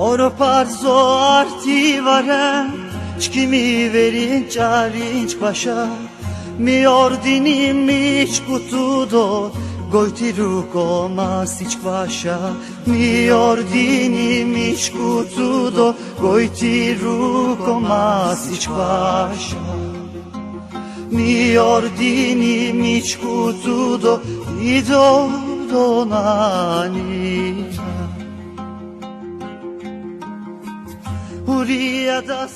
Bardzo arti vare Çkimi verin çarinç başa Mi ordini miç kutudo Gojti ruko masić kvaša Mi ordini mić kutudo Gojti ruko masić kvaša Mi ordini mić kutudo I do do উড়িয়া যাস